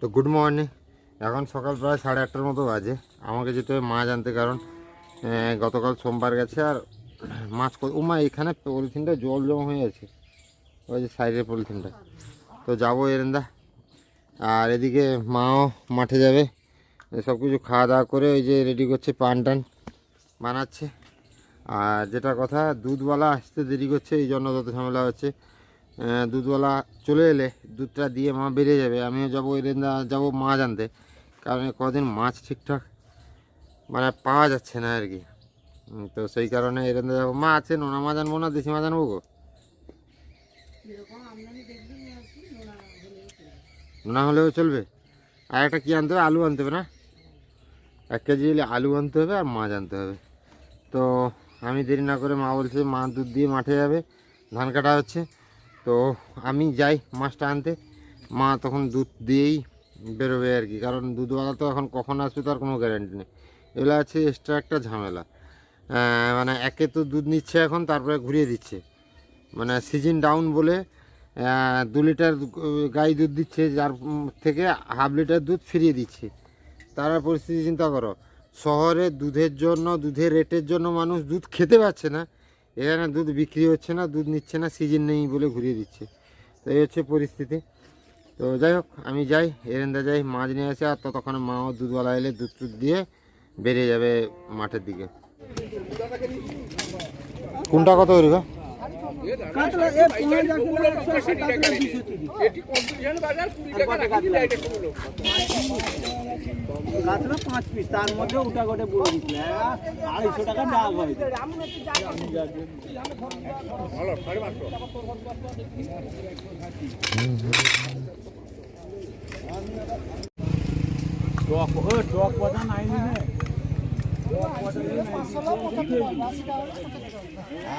তো good morning এখন সকাল প্রায় সাড়ে আটটার মতো বাজে। আমাকে যেতে হবে মাছ আনতে, কারণ গতকাল সোমবার গেছে আর মাছ মা এখানে পলিথিনটা জল জমা হয়ে আছে। ওই যে সাইডের পলিথিনটা। তো যাব এরেন্দা। আর এদিকে মাও মাঠে যাবে। সব কিছু খাওয়া দাওয়া করে ওই যে রেডি করছে পান টান বানাচ্ছে। আর যেটা কথা, দুধওয়ালা আসতে দেরি করছে, এই জন্য যত ঝামেলা হচ্ছে। দুধওয়ালা চলে এলে দুধটা দিয়ে মা বেরিয়ে যাবে। আমিও যাব এরেন্দা যাব মাছ আনতে। কারণ কদিন মাছ ঠিকঠাক মানে পাওয়া যাচ্ছে না আর কি। তো সেই কারণে এরেন্দা যাব। মা আছে নোনা মাছ আনব না দেশি মাছ আনব গো? নোনা হলেও চলবে? আর একটা কী আনতে হবে? আলু আনতে হবে না? এক কেজি হলে আলু আনতে হবে আর মাছ আনতে হবে। তো আমি দেরি না করে মা বলছে মা দুধ দিয়ে মাঠে যাবে। ধান কাটা হচ্ছে। তো আমি যাই মাছটা আনতে। মা তখন দুধ দিয়েই বেরোবে আর কি, কারণ দুধওয়ালা তো এখন কখন আসবে তার কোনো গ্যারেন্টি নেই। এগুলো আছে এক্সট্রা একটা ঝামেলা। মানে একে তো দুধ নিচ্ছে এখন, তারপরে ঘুরিয়ে দিচ্ছে। মানে সিজন ডাউন বলে দু লিটার গাই দুধ দিচ্ছে, যার থেকে হাফ লিটার দুধ ফিরিয়ে দিচ্ছে। তারা পরিস্থিতি চিন্তা করো, শহরে দুধের জন্য, দুধের রেটের জন্য মানুষ দুধ খেতে পাচ্ছে না। এখানে দুধ বিক্রি হচ্ছে না, দুধ নিচ্ছে না সিজন নেই বলে ঘুরিয়ে দিচ্ছে। তো এই হচ্ছে পরিস্থিতি। তো যাই হোক, আমি যাই, এরেন্দা যাই, মাছ নিয়ে আসে, আর ততক্ষণে মাও দুধওয়ালা এলে দুধ টুধ দিয়ে বেরিয়ে যাবে মাঠের দিকে। কোনটা কত করবে কাতলা এ পনেরো কিলো একশো কাতলা দুশো তিরিশ কাতলা পাঁচ পিস তার মধ্যে ওটা গোটে বড় দিচ্ছে আড়াইশো টাকা ডাক হয়। টক ও টক পচা নাই নি। লোকালে আবার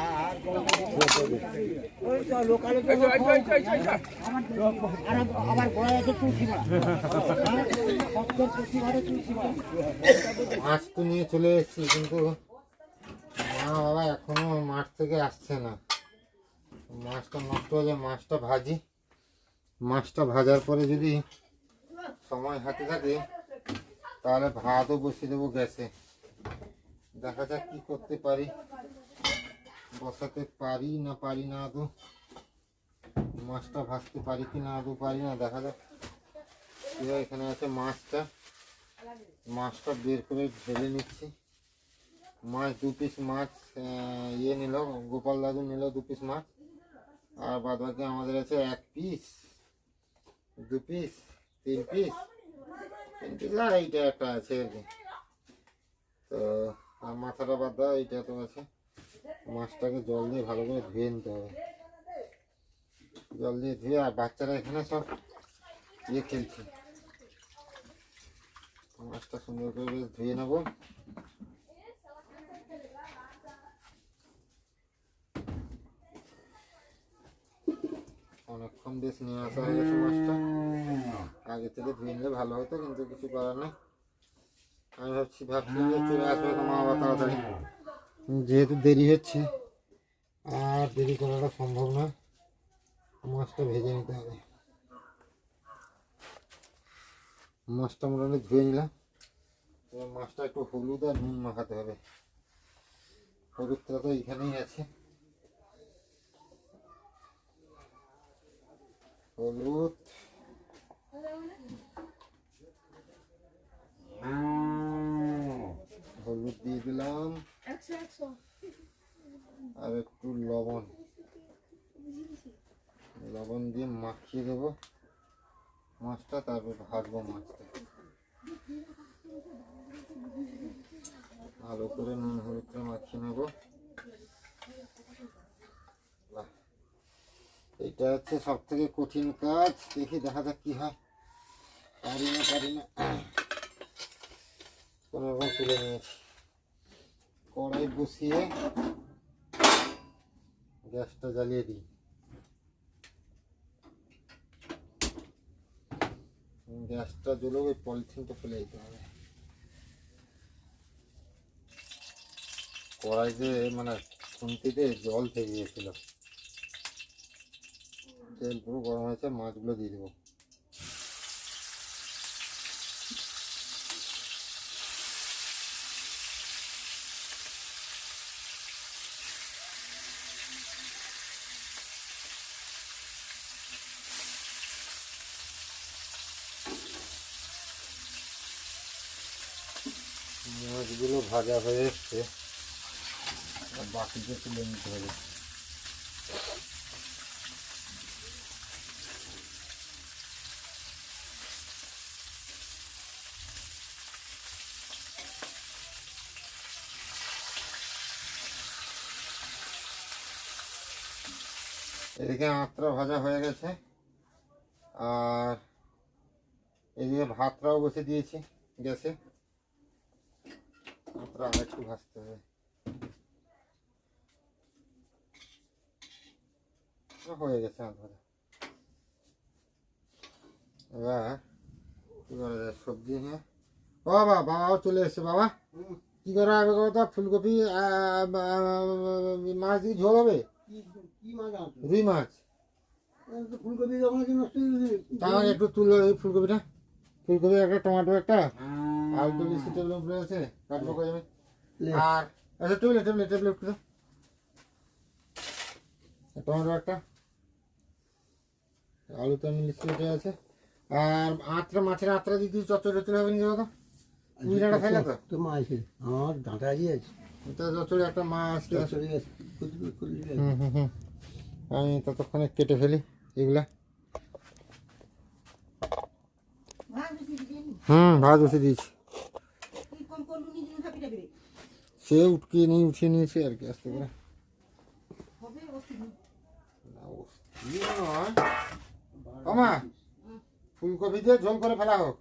বড় মাছ তো নিয়ে চলে এসেছি, কিন্তু মা বাবা এখনও মাঠ থেকে আসছে না। মাছটা নষ্ট হয়ে যায় মাছটা ভাজি। মাছটা ভাজার পরে যদি সময় হাতে থাকে, তাহলে ভাতও বসিয়ে দেবো গ্যাসে। দেখা যাক কি করতে পারি। বসাতে পারি না পারি না আদৌ মাছটা ভাসতে পারি কি না আদৌ পারি না, দেখা যাক। এখানে আছে মাছটা। মাছটা বের করে ঢেলে নিচ্ছি। মাছ দু পিস মাছ ইয়ে নিল, গোপাল দাদু নিল দু পিস মাছ। আর বাদ বাকি আমাদের আছে এক পিস দু পিস তিন পিস তিন পিস আর এইটা একটা আছে আর কি। তো, আর মাথাটা বাদ দাও, এইটা তো আছে। মাছটাকে জল দিয়ে ভালো করে ধুয়ে নিতে হবে। জল দিয়ে ধুয়ে আর বাচ্চারা এখানে সব ইয়ে খেলছে। মাছটা সুন্দর করে ধুয়ে নেব। অনেকক্ষণ বেশ নিয়ে আসা হয়ে গেছে মাছটা। আগে থেকে ধুয়ে নিলে ভালো হতো, কিন্তু কিছু করার নেই। আমি ভাবছি, ভাবছিলাম যে চলে আসবে তো মা বাবা তাড়াতাড়ি। যেহেতু দেরি হচ্ছে আর দেরি করাটা সম্ভব না মাছটা ভেজে নিতে হবে। মাছটা মোটামুটি ধুয়ে নিলাম। এবার মাছটা একটু হলুদ আর নুন মাখাতে হবে। হলুদটা তো এখানেই আছে। হলুদ। হলুদ দিয়ে দিলাম। আর একটু লবণ। লবণ দিয়ে মাখিয়ে দেবো। মাছটা, তারপর ভাজবো মাছটা। ভালো করে নুন, হলুদটা মাখিয়ে নেব। এইটা হচ্ছে সব থেকে কঠিন কাজ। দেখি, দেখা যাক কি হয়। পারি না পারি না। কোনো রকম তুলে নিয়েছি। কড়াই বসিয়ে গ্যাসটা জ্বালিয়ে দিই। গ্যাসটা জ্বলে ওই পলিথিনটা ফেলে দিতে হবে। কড়াইতে মানে খুন্তিতে জল থেকে গিয়েছিল তেল পুরো গরম হয়েছে, মাছগুলো দিয়ে দেবো মাছগুলো ভাজা হয়ে এসছে আর বাকিটা তুলে নিতে হবে এদিকে আঁতরা ভাজা হয়ে গেছে আর এদিকে ভাতটাও বসে দিয়েছি গ্যাসে আঁতরা আর একটু ভাজতে হবে। হয়ে গেছে আঁত এবার কি করা যায়? সবজি হ্যাঁ ও বাবা বাবাও চলে এসছে বাবা। কি করা হবে কথা ফুলকপি মাছ দিয়ে ঝোল হবে? মাছ রুই মাছ। ফুলকপি একটু তুলো ফুলকপিটা। ফুলকপি একটা টমেটো একটা আলু তো বেশি টেবিলের উপরে আছে কাটবো কই আমি? আর আচ্ছা টেবিলে টেবিলে টেবিলে একটু টমেটো একটা আলু তো এমনি লিস্টে আছে। আর আঁতরা মাছের আঁতরা দিয়ে দিই চচ্চড়ি টচ্চড়ি হবে নি দাদা কুইনাটা খাইলে তো? তো মা আছে আমার ডাঁটা দিয়ে আছে। তো চচ্চড়ি একটা মাছ হুম হুম। আমি ততক্ষণে কেটে ফেলি এগুলা। হুম ভাত বসে দিয়েছি। সে উঠকে নিয়ে উঠিয়ে নিয়েছে আর কি আস্তে করে। না, অস্থির নয়। ও মা ফুলকপি দিয়ে ঝোল করে ফেলা হোক।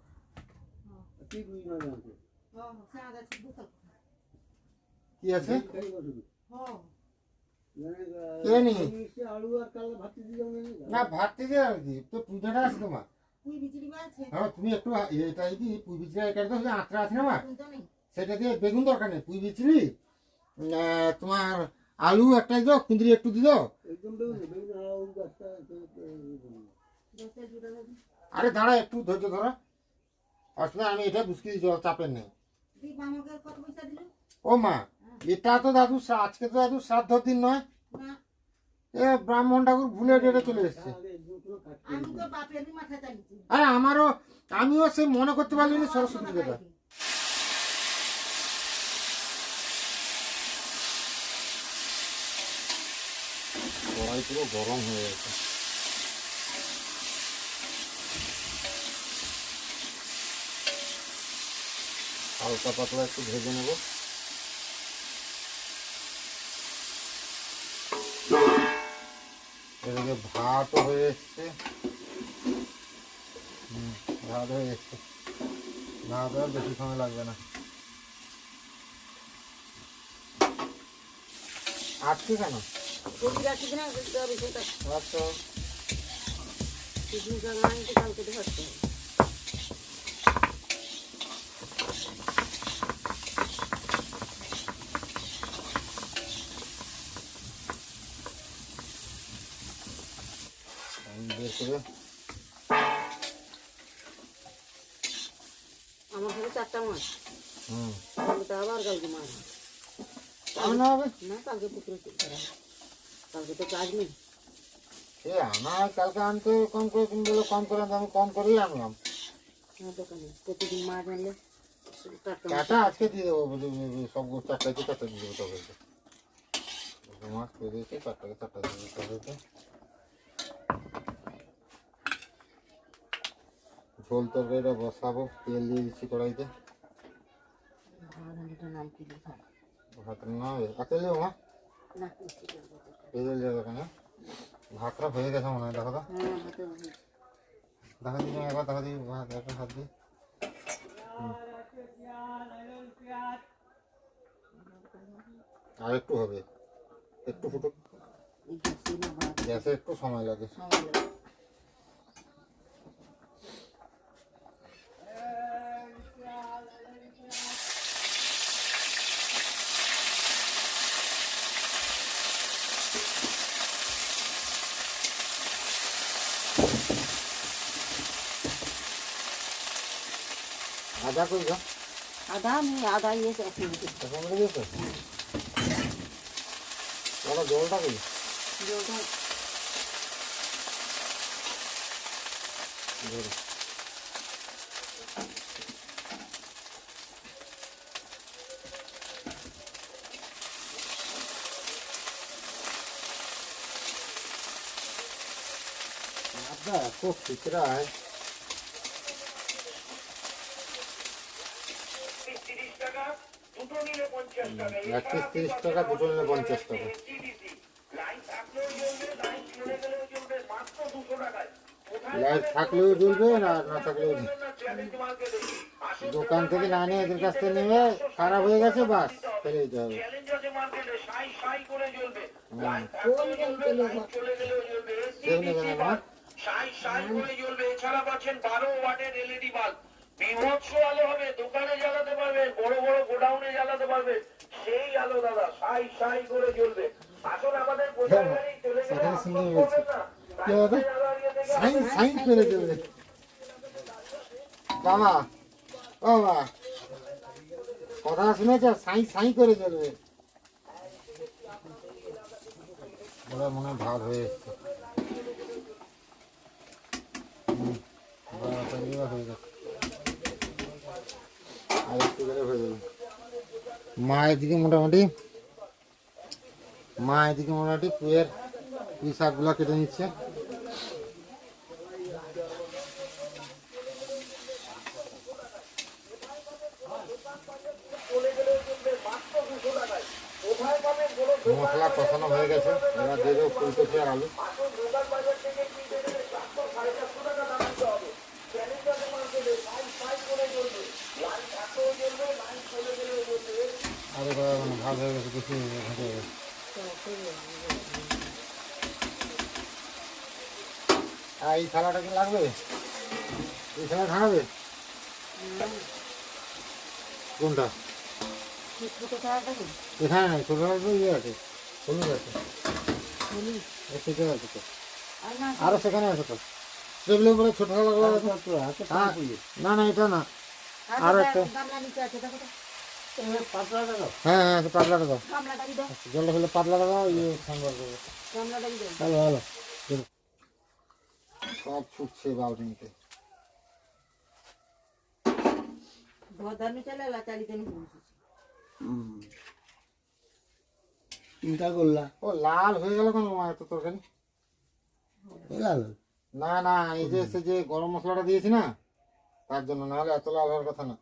কি আছে নি? আলু আর কাল ভাত দিয়ে আর কি তো পুজোটা আছে তোমার। হ্যাঁ তুমি একটু এটা কি পুই বিচড়ি এটা তো হচ্ছে আছে না মা সেটা দিয়ে বেগুন দরকার নেই। পুই বিচড়ি তোমার আলু একটা দিও কুঁদরি একটু দিও। আরে দাঁড়া একটু ধৈর্য ধরো। আসলে আমি এটা বুঝতে দিচ্ছি চাপের নেই। ও মা এটা তো দাদু আজকে তো দাদু শ্রাদ্ধ দিন নয়। এ ব্রাহ্মণ ঠাকুর ভুলে ডেটে চলে এসছে। আরে আমারও আমিও সে মনে করতে পারলি না সরস্বতী কড়াই পুরো গরম হয়ে গেছে। হালকা পাতলা একটু ভেজে নেব। এদিকে ভাতও হয়ে এসছে। ভাত হয়ে এসছে। ভাত আর বেশি সময় লাগবে না। আটকে কেন? আচ্ছা। কিছু কালকে ধরতে করে আমার ঘরে চারটা মাছ। হুম। আবার কালকে মাছ। আনা হবে? না কালকে পুকুরে। কালকে তো কাজ নেই। সে আনা কালকে আনতে কম করে তুমি বলে কম করে আমি কম করেই আনলাম। আমার প্রতিদিন মাছ আনলে চারটা আজকে দিয়ে দেবো সব চারটাকে চারটা দিয়ে দেবো তবে। মাছ দিয়েছি চারটাকে চারটা দিয়ে দিতে হবে ঝোল তরকারিটা বসাবো তেল দিয়ে দিচ্ছি কড়াইতে। ভাত নাম কি না হবে? আর তেল দেবো। না। তেল দেবো এখানে ভাতটা হয়ে গেছে মনে হয় দেখো তো। হ্যাঁ। দেখা দিই একবার দেখা দিই ভাত একটা হাত দিই। আর একটু হবে। একটু ফুটুক। গ্যাসে গ্যাসে একটু সময় লাগে। সময় লাগে। আদা কইছো আদা আমি আদা ইয়ে এখন দিয়েছো ওটা জলটা কই জলটা আদা খুব ফিকরা হয় দোকান থেকে না নিয়ে এদের কাছ থেকে নেবে খারাপ হয়ে গেছে, বাস, ফেলে দিতে হবে। বড় বড় গোডাউনে জ্বালাতে পারবেন সেই আলো দাদা সাই সাই করে জ্বলবে। আসলে আমাদের বোঝা গেলেই চলে গেলে সেখানে শুনে আফসোস বলছি করবেন না। সাইন সাইন করে দেবে। বাবা কথা শুনেছ? সাই সাই করে চলবে ওরা মনে হয় ভাব হয়ে এসছে। হয়ে গেছে আর একটু গেলে হয়ে যাবে। মা এদিকে মোটামুটি মা এদিকে মোটামুটি পুয়ের পুঁই শাকগুলো কেটে নিচ্ছে মশলা কষানো হয়ে গেছে এবার দিয়ে দেবো ফুলকপি আর আলু আরে বাবা, মানে ভালো হয়ে গেছে বেশি ঘেঁটে গেছে আর এই থালাটা কি লাগবে? এই থালা খাওয়াবে কোনটা? এখানে নাই ছোটো থালা তো ইয়ে আছে হলুদ আছে। সেখানে আছে তো। আর আরও সেখানে আছে তো। টেবিলের উপরে ছোটো থালাগুলো আছে হ্যাঁ, না না এটা না। আর একটা। হ্যাঁ হ্যাঁ পাতলাটা দাও। জলটা ফেলে পাতলাটা দাও ইয়ে সাম্বার দেবো গামলাটা কি দাও। ভালো ভালো। সব লাচালিতে নি চিন্তা করলা? ও লাল হয়ে গেল কেন মা এত তরকারি? লাল? না না এই যে সে যে গরম মশলাটা দিয়েছি না তার জন্য নাহলে এত লাল হওয়ার কথা না।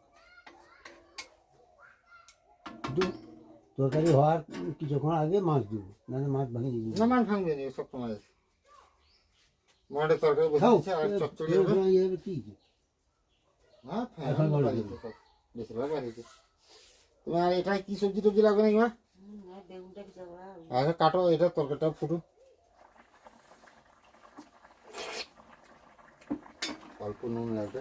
তরকারি হওয়ার কিছুক্ষণ আগে মাছ দিব নাহলে মাছ ভাঙে দিব। না মান ভাঙবে নি সব সময় আছে মাঠে তরকারি বসে দিয়েছে আর চচ্চড়ি হবে। কি হ্যাঁ ফ্যান এখন ভালো বাড়িতে। সব বেশিরভাগ বাড়িতে। তোমার এটা কি সবজি টবজি লাগবে নাকি মা? বেগুনটা কি যাব আগে কাটো এটা তরকারিটা ফুটু অল্প নুন লাগবে।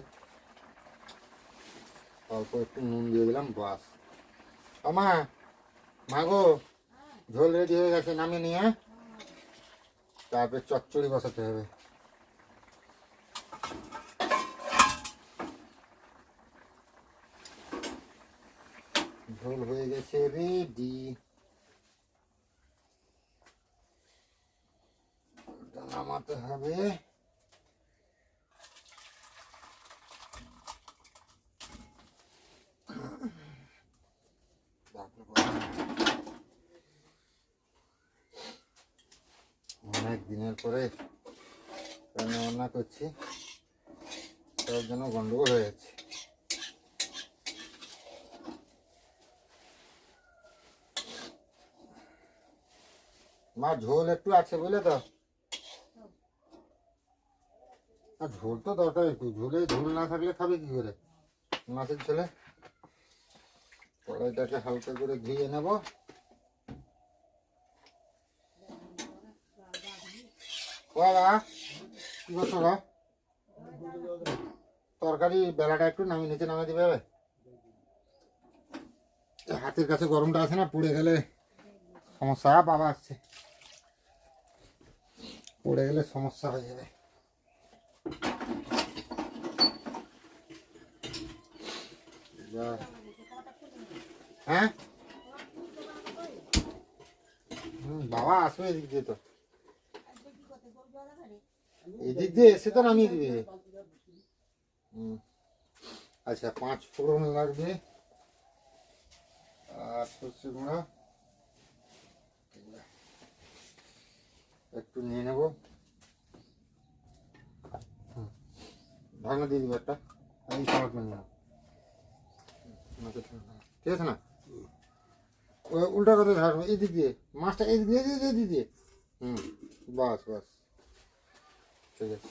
অল্প একটু নুন দিয়ে দিলাম বাস। আমা মাগো, ঝোল রেডি হয়ে গেছে, নামিয়ে নিয়ে? তারপরে চচ্চড়ি বসাতে হবে। ঝোল হয়ে গেছে রেডি নামাতে হবে। পরে রান্না করছি। তার জন্য গন্ডগোল হয়ে যাচ্ছে। মা, ঝোল একটু আছে বুঝলে তো? ঝোল তো দরকার একটু। ঝোলে ঝোল না থাকলে খাবে কি করে? মাছের ঝোলে। কড়াইটাকে হালকা করে ধুয়ে নেব। বাবা কি করছ? তরকারি বেলাটা একটু নামিয়ে নিচে নামিয়ে দিবে? হাতের কাছে গরমটা আছে না, পুড়ে গেলে সমস্যা, বাবা আসছে পড়ে গেলে সমস্যা হয়ে যাবে হ্যাঁ বাবা আসবে এদিক দিয়ে তো এদিক দিয়ে এসে তো নামিয়ে দিবে। আচ্ছা পাঁচ ফোড়ন লাগবে। আর সর্ষে গুঁড়া। একটু নিয়ে নেব। ঢাকনা দিয়ে দিবে একটা। খাবার নাও ঠিক আছে না? উল্টা করে ঢাকবে এই দিক দিয়ে। মাছটা এই দিক দিয়ে দিয়ে, এই দিয়ে। হুম বাস বাস। ঠিক আছে।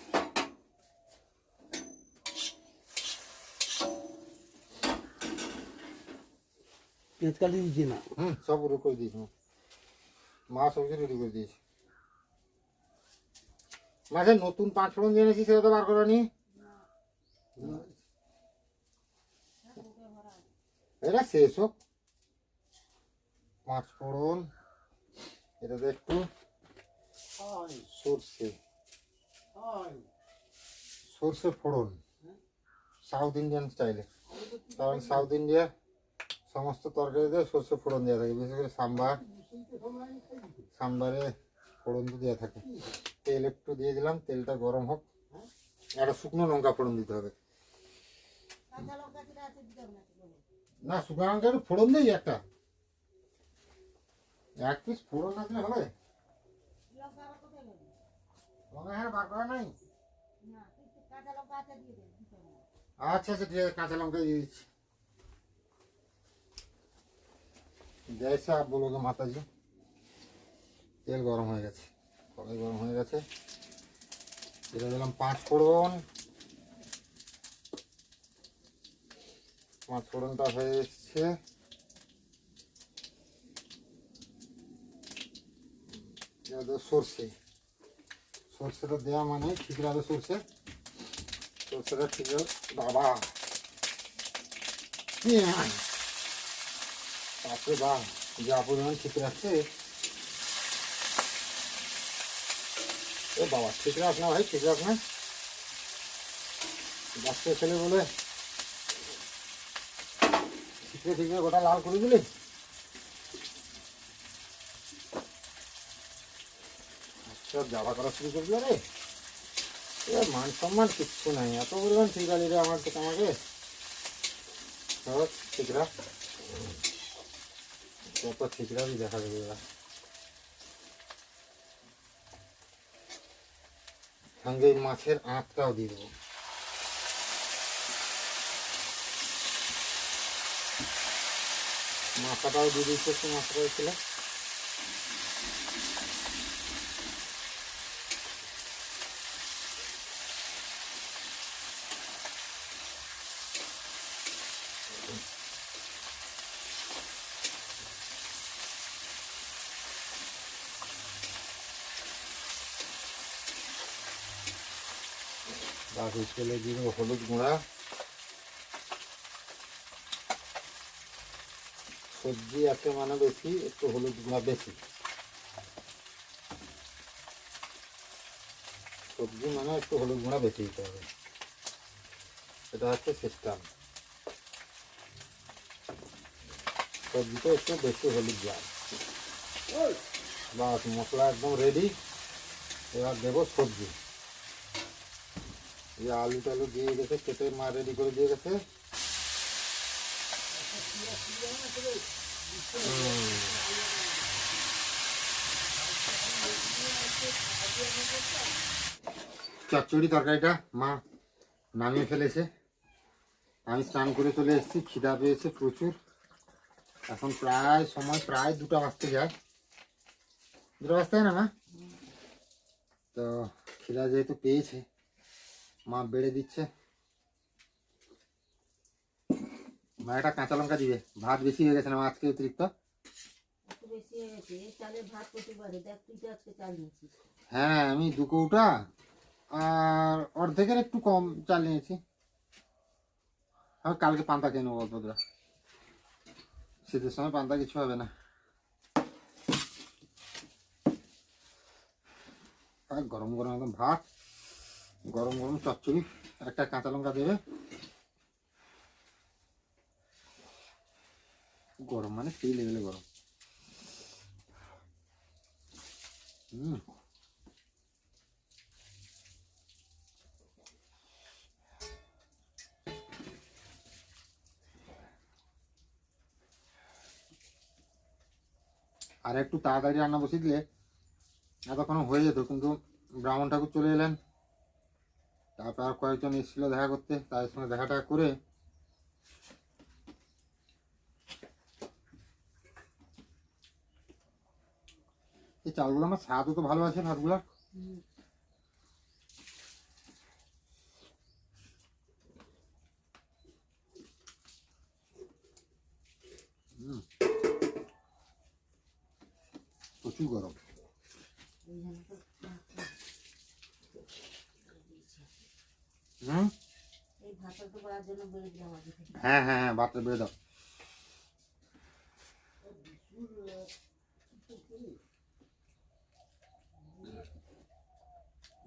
পেঁচ কাটি দিচ্ছি না। হুম সব রেডি করে দিয়েছি মা। মা সবজি রেডি করে দিয়েছি। নতুন পাঁচ ফোড়ন জেনেছি সেটা তো বার করে নি এটা শেষ হোক। পাঁচ ফোড়ন এটাতে একটু সর্ষে। সর্ষে ফোড়ন সাউথ ইন্ডিয়ান স্টাইলে কারণ সাউথ ইন্ডিয়া সমস্ত তরকারিতে সর্ষে ফোড়ন দেওয়া থাকে, বিশেষ করে সাম্বার। সাম্বারে ফোড়ন তো দেওয়া থাকে। তেল একটু দিয়ে দিলাম, তেলটা গরম হোক। একটা শুকনো লঙ্কা ফোড়ন দিতে হবে। না, শুকনো লঙ্কা ফোড়ন দিই একটা। এক পিস ফোড়ন না হবে? লঙ্কা হ্যাঁ বার করা নাই আচ্ছা আচ্ছা ঠিক আছে কাঁচা লঙ্কা দিয়ে দিচ্ছি জয়সা आप बोलोगे माता जी তেল গরম হয়ে গেছে কড়াই গরম হয়ে গেছে এটা দিলাম পাঁচ ফোড়ন পাঁচ ফোড়নটা হয়ে সর্ষেটা দেওয়া মানে ঠিক লাগবে সর্ষে? সর্ষেটা ঠিক বাবা। বাপরে বাপ যা পরিমাণ ঠিক রাখছে ও বাবা ঠিক রাখ না ভাই ঠিক রাখ না। বাচ্চা ছেলে বলে। ঠিকরে ঠিকরে গোটা লাল করে দিলি? যাওয়া করা শুরু করবি রে। এ মান সম্মান কিচ্ছু নাই। এত পরিমাণ ঠিক আছে রে আমার থেকে আমাকে। ঠিক রাখ। কত ঠিকরাই দেখা যাবে এবার। সঙ্গে মাছের আঁতটাও দিয়ে দেবো। মাথাটাও দিয়ে দিচ্ছে মাথাটা ছিল চলে দিয়ে হলুদ গুঁড়া। সবজি আছে মানে বেশি, একটু হলুদ গুঁড়া বেশি। সবজি মানে একটু হলুদ গুঁড়া বেশি দিতে হবে। এটা হচ্ছে সিস্টেম সবজিতে একটু বেশি হলুদ যায় বাস, মশলা একদম রেডি এবার দেবো সবজি। এই আলু টালু দিয়ে গেছে, কেটে মা রেডি করে দিয়ে গেছে। চচ্চড়ি তরকারিটা মা নামিয়ে ফেলেছে। আমি স্নান করে চলে এসেছি, খিদা পেয়েছে প্রচুর। এখন প্রায় সময়, প্রায় দুটো বাজতে যায়। দুটো হয় না মা? তো খিদা যেহেতু পেয়েছে। মা বেড়ে দিচ্ছে মা একটা কাঁচা লঙ্কা দিবে ভাত বেশি হয়ে গেছে না মা আজকে অতিরিক্ত একটু বেশি হয়ে গেছে এই চালের ভাত করতে পারে দেখ তুই তো আজকে চাল নিয়েছিস হ্যাঁ আমি দু কৌটা আর অর্ধেকের একটু কম চাল নিয়েছি আমি কালকে পান্তা খেয়ে নেব অল্পটা শীতের সময় পান্তা কিছু হবে না আর গরম গরম একদম ভাত গরম গরম চচ্চড়ি একটা কাঁচা লঙ্কা দেবে। গরম মানে সেই লেভেলে গরম। আর একটু তাড়াতাড়ি রান্না বসিয়ে দিলে এতক্ষণ হয়ে যেত, কিন্তু ব্রাহ্মণ ঠাকুর চলে এলেন। তারপর আর কয়েকজন এসেছিল দেখা করতে, তাদের সঙ্গে দেখাটা করে। এই চালগুলো আমার স্বাদও তো ভালো আছে ভাতগুলো হুম। প্রচুর গরম এই জন্য তো হুম? হ্যাঁ হ্যাঁ হ্যাঁ ভাতটা বেড়ে দাও।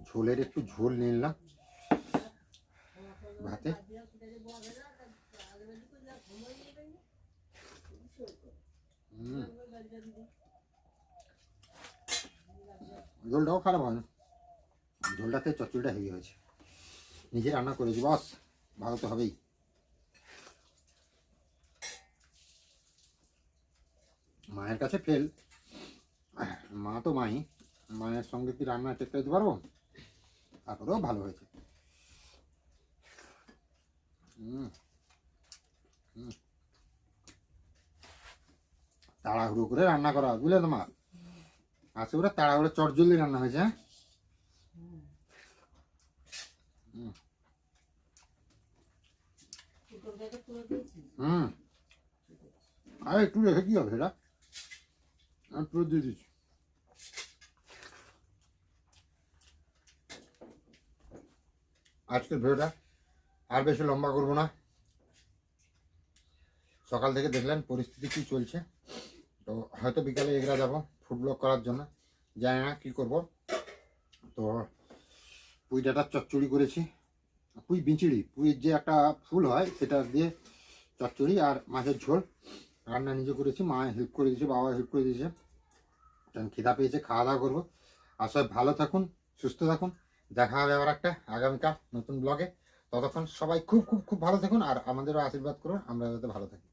ঝোলের একটু ঝোল নিলাম। ভাতে। ঝোলটাও খারাপ হয় ঝোলটাতে চচ্চড়িটা হেভি হয়েছে। নিজে রান্না করেছি বস। ভালো তো হবেই। মায়ের কাছে ফেল। মা তো মাই। মায়ের সঙ্গে কি রান্না টেক্কা দিতে পারব? তারপরেও ভালো হয়েছে। তাড়াহুড়ো করে রান্না করা বুঝলে তোমার আজকে ওরা তাড়াহুড়ো, চটজলদি রান্না হয়েছে হ্যাঁ ফুটোটাকে তুলে দিয়েছি হুম। আর একটু রেখে কি হবে সেটা? আমি পুরো দিয়ে দিচ্ছি। আজকের ভিডিওটা আর বেশি লম্বা করব না। সকাল থেকে দেখলেন পরিস্থিতি কি চলছে। তো হয়তো বিকালে এগরা যাব ফুড ব্লগ করার জন্য। জানি না কী করব। তো পুঁই ডাটার চচ্চড়ি করেছি। পুঁই বিচুড়ি পুঁইয়ের যে একটা ফুল হয়, সেটা দিয়ে চচ্চড়ি আর মাছের ঝোল। রান্না নিজে করেছি, মা হেল্প করে দিয়েছে, বাবা হেল্প করে দিয়েছে। কারণ খিদা পেয়েছে, খাওয়া দাওয়া করব। আর সবাই ভালো থাকুন, সুস্থ থাকুন। দেখা হবে আবার একটা আগামীকাল নতুন ব্লগে ততক্ষণ সবাই খুব খুব খুব ভালো থাকুন আর আমাদেরও আশীর্বাদ করুন। আমরা যাতে ভালো থাকি।